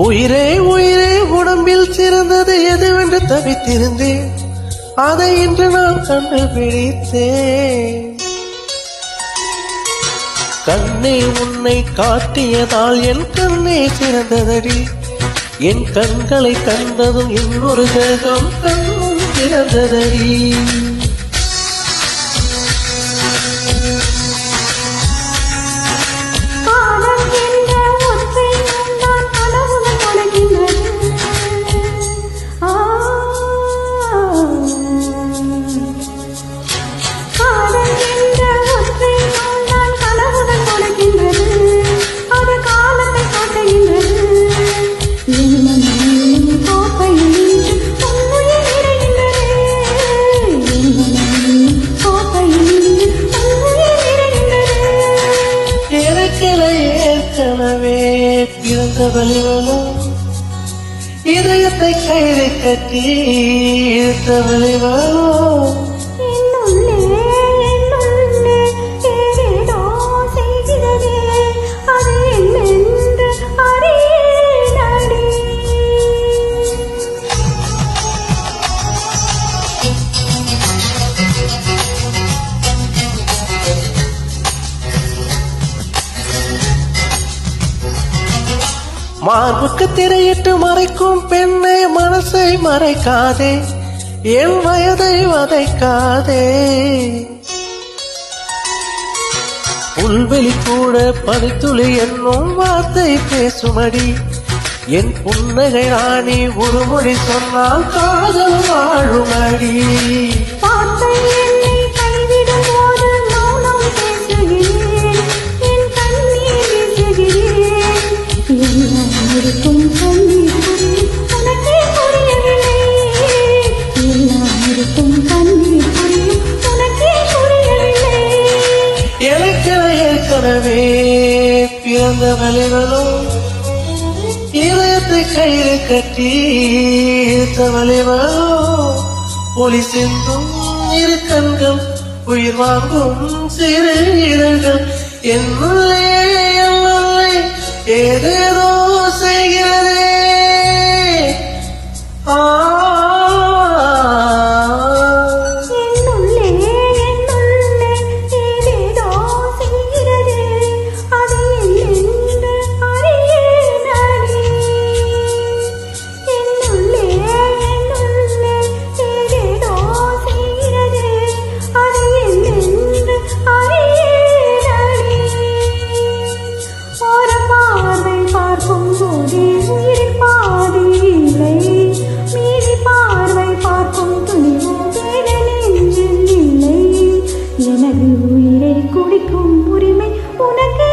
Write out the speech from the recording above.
உயிரே உயிரே உடம்பில் சிறந்தது எதுவென்று தவித்திருந்தேன். அதை இன்று நான் கண்டுபிடித்தேன். கண்ணே உன்னை காட்டியதால் என் கண்ணே சிறந்ததடி. என் கண்களை கண்டதும் இன்னொரு தேகம் கண்ணும் சிறந்ததடி. ஏற்கனவே பிறந்த வலிவலோ இதயத்தை கைதை கட்டி இழுத்த வலிவலோ மார்புக்கு திரையிட்டு மறைக்கும் பெண்ணை மனசை மறைக்காதே. என் வயதை வதைக்காதே. புல்வெளி கூட பனித்துளி என்னும் வார்த்தை பேசுமடி. என் புன்னகை ராணி ஒரு மொழி சொன்னால் காதல் ஏற்கனவே பிறந்த வலிவனும் இதயத்தை கையில் கட்டி இருத்த வலிவனும் ஒளி சிந்தும் இரு கண்கள் உயிர் வாங்கும் சிறு இதழ்கள். என்னுள்ளே என்னுள்ளே ஏதே எனது உயிரை குடிக்கும் உரிமை உனக்கு